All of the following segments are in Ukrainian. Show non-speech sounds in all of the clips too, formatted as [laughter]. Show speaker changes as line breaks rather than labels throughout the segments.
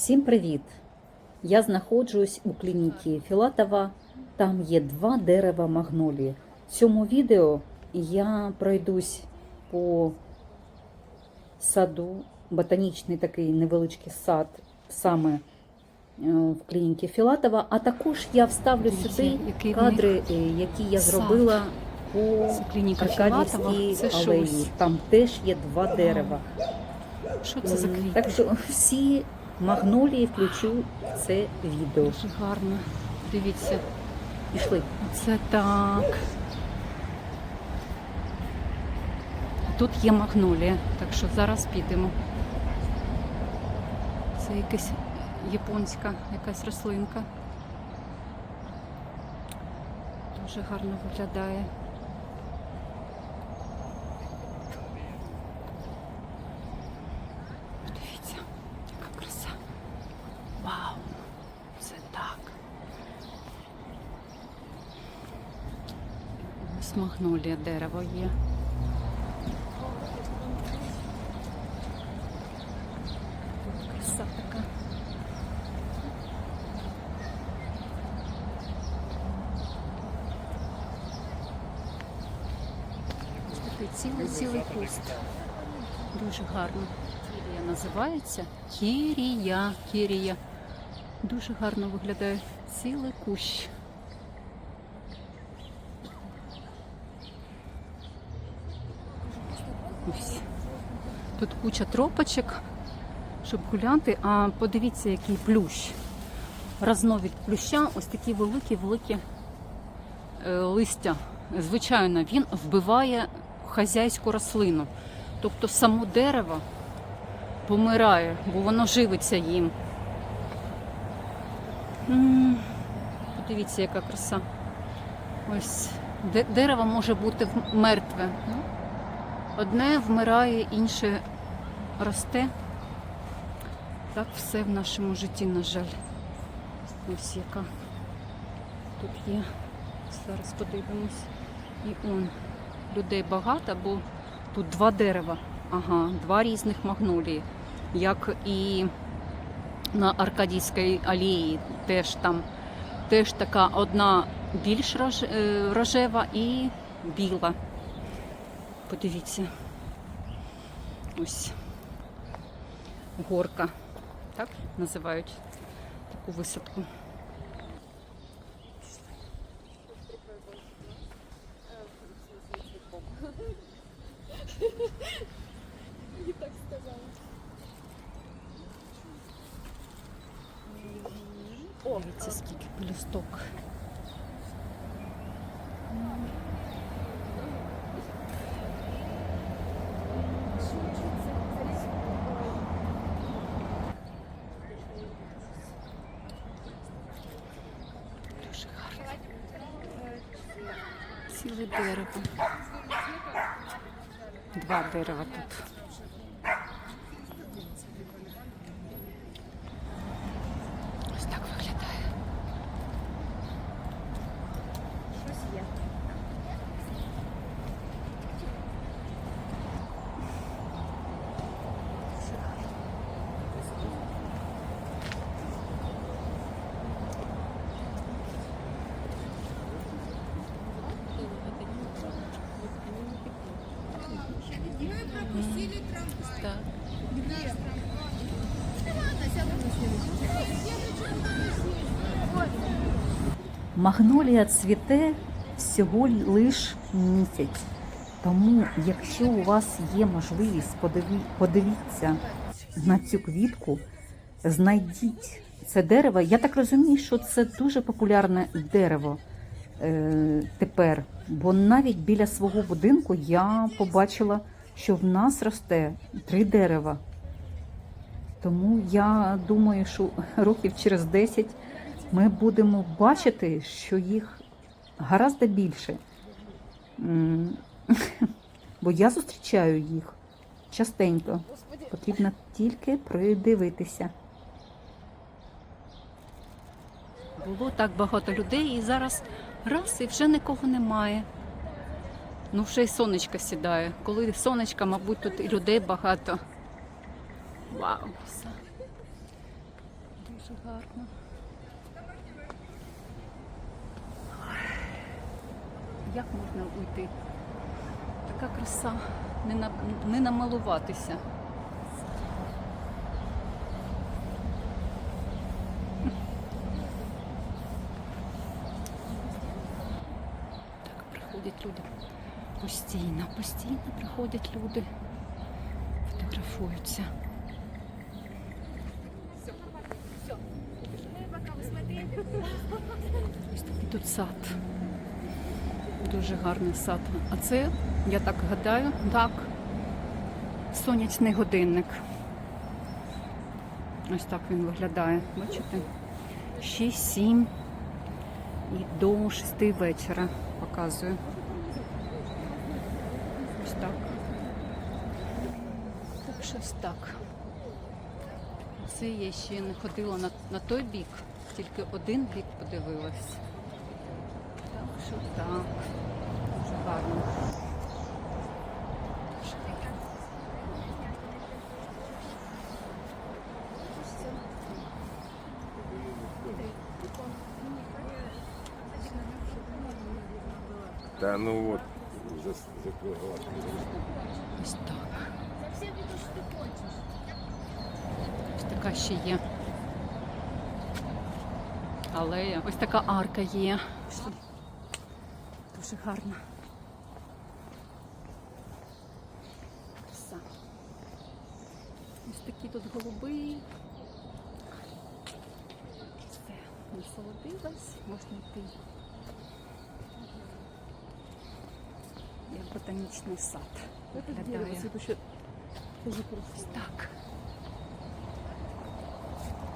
Всім привіт! Я знаходжусь у клініці Філатова. Там є два дерева магнолії. В цьому відео я пройдусь по саду, ботанічний такий невеличкий сад саме е, в клініці Філатова. А також я вставлю сюди кадри, е, які я зробила по. Аркадівській алеї. Там теж є два дерева.
Що це за квіти?
Так що всі магнолії включу в це відео.
Дуже гарно. Дивіться,
Пішли.
це так. Тут є магнолія, так що зараз підемо. Це якась японська якась рослинка. Дуже гарно виглядає. Подивіться, яка краса. Вау! Це так. Ось магнолія дерево є. Краса така. Ось такий цілий цілий куст. Дуже гарно. Кірія називається. Кірія. Кірія. Дуже гарно виглядає цілий кущ. Тут куча тропочок, щоб гуляти. А подивіться, який плющ. Разновід плюща, ось такі великі-великі е, листя. Звичайно, він вбиває хазяйську рослину. Тобто само дерево помирає, бо воно живиться їм. Подивіться, яка краса. Ось дерево може бути мертве. Одне вмирає, інше росте. Так все в нашому житті, на жаль. Ось яка тут є. Зараз подивимось. І он людей багато, бо тут два дерева. Ага, два різних магнолії. Як і на Аркадійській алеї теж там теж така одна більш е, рожева і біла. Подивіться. Ось горка. Так називають таку висадку. Дивіться, скільки пелюсток. Дуже гарно. Ціле дерево. Два дерева тут. Ось так виглядає. Так.
Магнолія цвіте всього лиш місяць. Тому, якщо у вас є можливість, подиві- подивіться на цю квітку, знайдіть це дерево. Я так розумію, що це дуже популярне дерево е, тепер. Бо навіть біля свого будинку я побачила, що в нас росте три дерева. Тому я думаю, що років через 10 ми будемо бачити, що їх гораздо більше. [laughs] Бо я зустрічаю їх частенько. Потрібно тільки придивитися.
Було так багато людей, і зараз раз і вже нікого немає. Ну, вже й сонечко сідає. Коли сонечка, мабуть, тут і людей багато. Вау! Дуже гарно. Як можна уйти? Така краса, не, на, не намалуватися. Так, приходять люди. Постійно, постійно приходять люди, фотографуються. Ось такий тут сад. Дуже гарний сад. А це, я так гадаю, так, сонячний годинник. Ось так він виглядає. Бачите? 6-7 і до 6 вечора показую. Ось так. Так, щось так. Це я ще не ходила на, на той бік, тільки один бік подивилась. Що так. Дуже гарно.
Да ну вот, уже с- закрыл глаз.
Ось так. Ось така ще є. Алея. Ось така арка є. Гарна. Краса. Ось такі тут голуби. Все, насолодилась, можна йти. Як ботанічний сад. Виглядає. Ось так.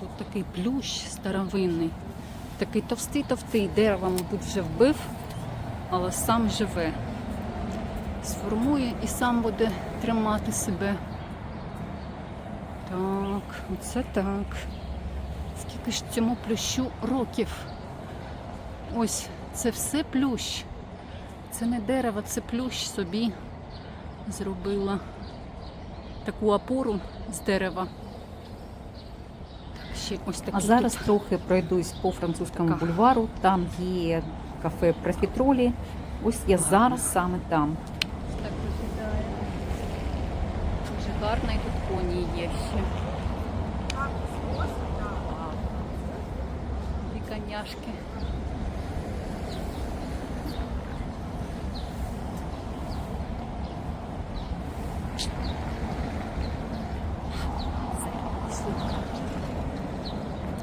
Тут такий плющ старовинний, такий товстий-товстий, дерево, мабуть, вже вбив, але сам живе. Сформує і сам буде тримати себе. Так, оце так. Скільки ж цьому плющу років? Ось, це все плющ. Це не дерево, це плющ собі зробила таку опору з дерева. Ще ось
А зараз
тут.
трохи пройдусь по французькому бульвару. Там є кафе Профітролі. Ось я зараз саме там.
так виглядає. Дуже гарно і тут коні є ще. І коняшки.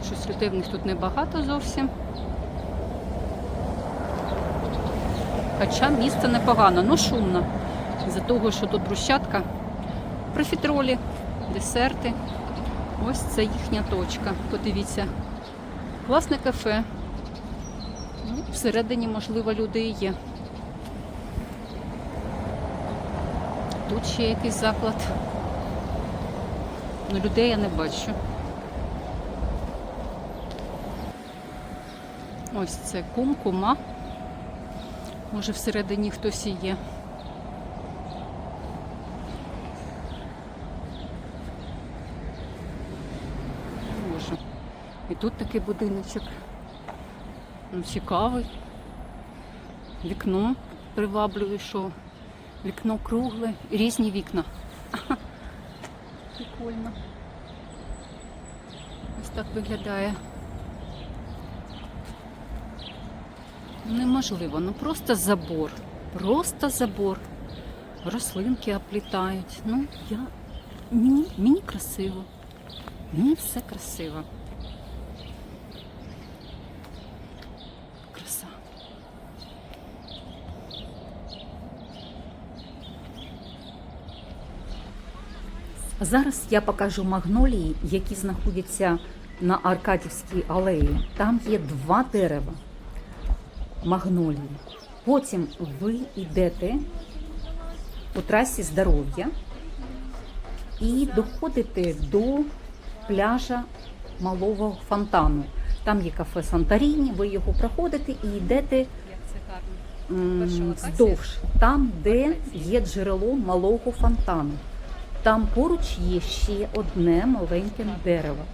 Щось людей в них тут небагато зовсім. Хоча місце непогано, ну шумно. За того, що тут брусчатка, профітролі, десерти. Ось це їхня точка. Подивіться. Класне кафе. Ну, всередині, можливо, люди і є. Тут ще якийсь заклад. Ну, людей я не бачу. Ось це кум, кума. Може всередині хтось і є. Може. І тут такий будиночок. Ну, цікавий. Вікно приваблює, що вікно кругле, різні вікна. Прикольно. Ось так виглядає. Неможливо, ну просто забор. Просто забор. Рослинки оплітають. Ну, я... мені, мені красиво. Мені все красиво. Краса.
Зараз я покажу магнолії, які знаходяться на Аркадівській алеї. Там є два дерева магнолії. Потім ви йдете по трасі здоров'я і доходите до пляжа малого фонтану. Там є кафе Санторіні, ви його проходите і йдете вздовж, там, де є джерело малого фонтану. Там поруч є ще одне маленьке дерево.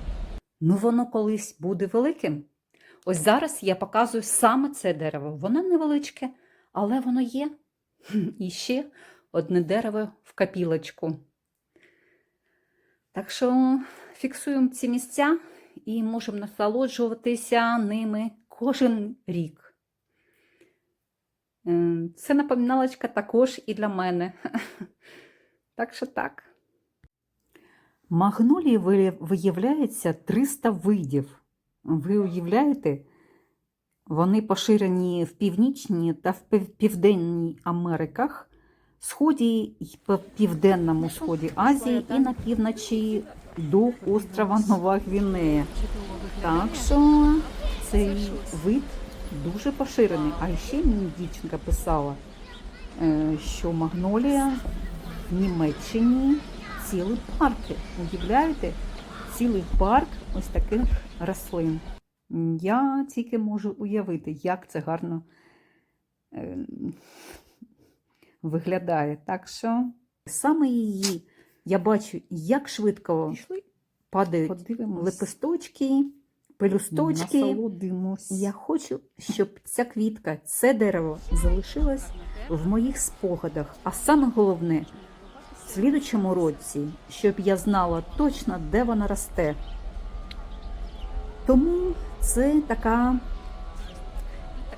ну воно колись буде великим. Ось зараз я показую саме це дерево. Воно невеличке, але воно є. І ще одне дерево в капілочку. Так що фіксуємо ці місця і можемо насолоджуватися ними кожен рік. Е, Це напоминалочка також і для мене. [laughs] Так що так. Магнолії виявляється 300 видів. Ви уявляєте? Вони поширені в Північній та в Південній Америках, Сході і Південному Сході Азії і на півночі до острова Нова Гвінея. Так що цей вид дуже поширений. А ще мені дівчинка писала, е, що магнолія в Німеччині цілий парки. Уявляєте? Цілий парк ось таких рослин. Я тільки можу уявити, як це гарно е, виглядає. Так що саме її я бачу, як швидко падають
Подивимось.
лепесточки, пелюсточки.
Насолодимось.
Я хочу, щоб ця квітка, це дерево залишилось в моїх спогадах. А саме головне, в слідучому році, щоб я знала точно, де вона росте. Тому це така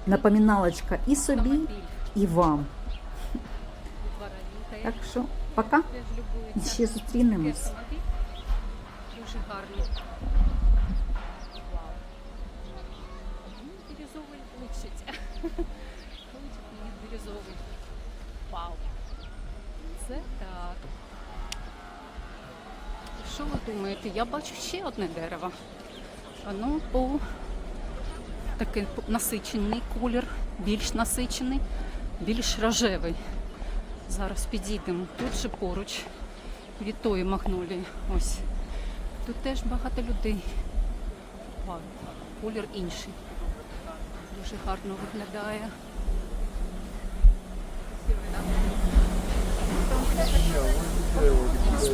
напоминалочка і собі, і вам. Так що, пока. І ще зустрінемось.
Дуже гарно. Вау. Бірюзовий личить. [laughs] думаєте? Я бачу ще одне дерево. Воно по такий насичений колір, більш насичений, більш рожевий. Зараз підійдемо. Тут же поруч від тої магнолії. Ось. Тут теж багато людей. Вау, колір інший. Дуже гарно виглядає.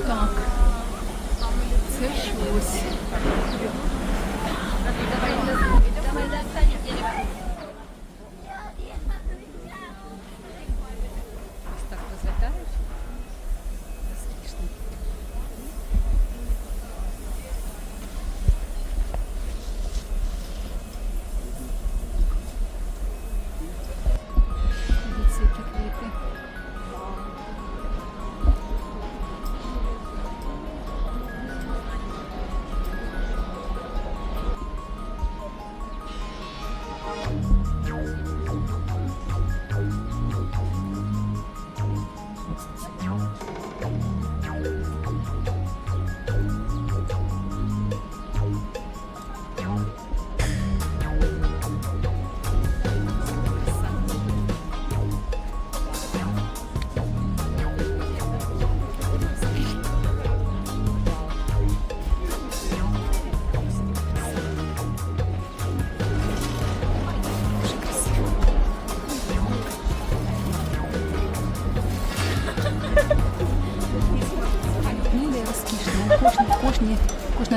Так. Це ж Ось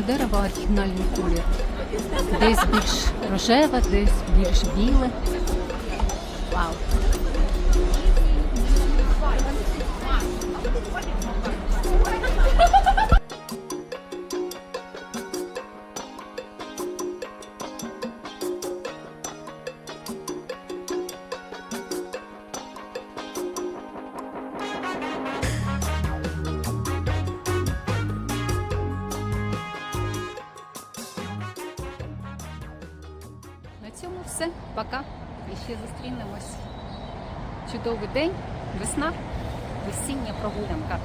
кожне дерево оригінальний колір. Десь більш рожеве, десь більш біле. Пока. І ще зустрінемось. Чудовий день, весна, весіння прогулянка.